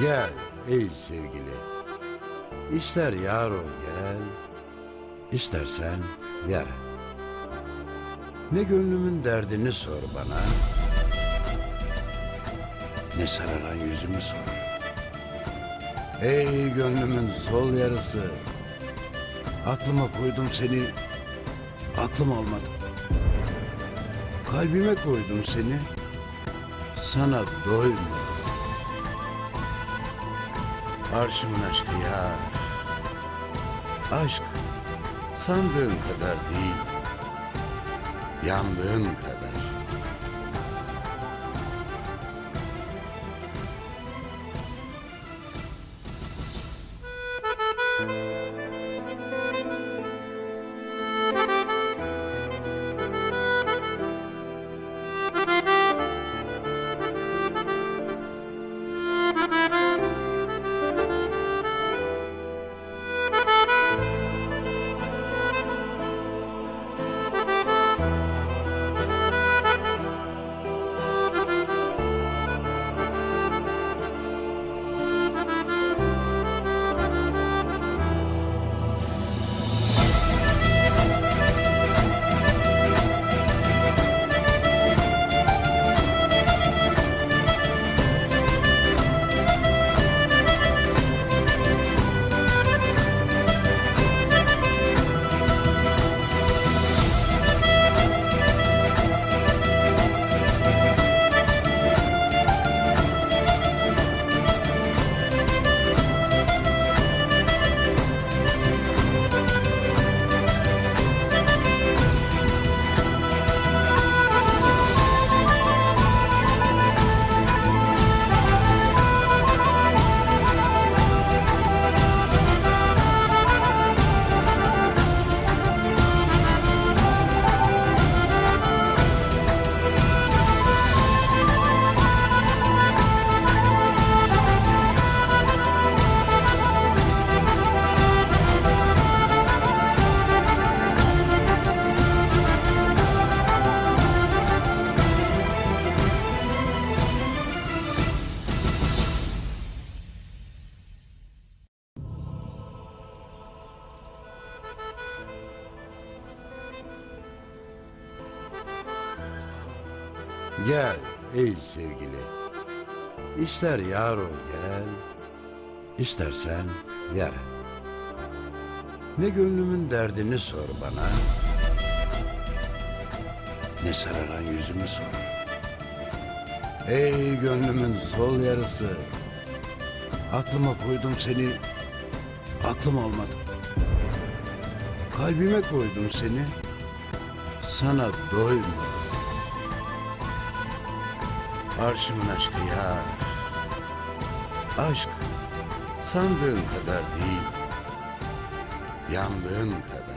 Gel ey sevgili. İster yar ol gel, istersen yara. Ne gönlümün derdini sor bana, ne sararan yüzümü sor. Ey gönlümün sol yarısı, aklıma koydum seni, aklım almadı. Kalbime koydum seni, sana doymadım. Arşımın aşkı ya. Aşk sandığın kadar değil. Yandığın kadar. Gel ey sevgili. İster yar ol gel, istersen yara. Ne gönlümün derdini sor bana, ne sararan yüzümü sor. Ey gönlümün sol yarısı, aklıma koydum seni, aklım almadı. Kalbime koydum seni, sana doymadım. Arşımın aşkı ya. Aşk sandığın kadar değil. Yandığın kadar.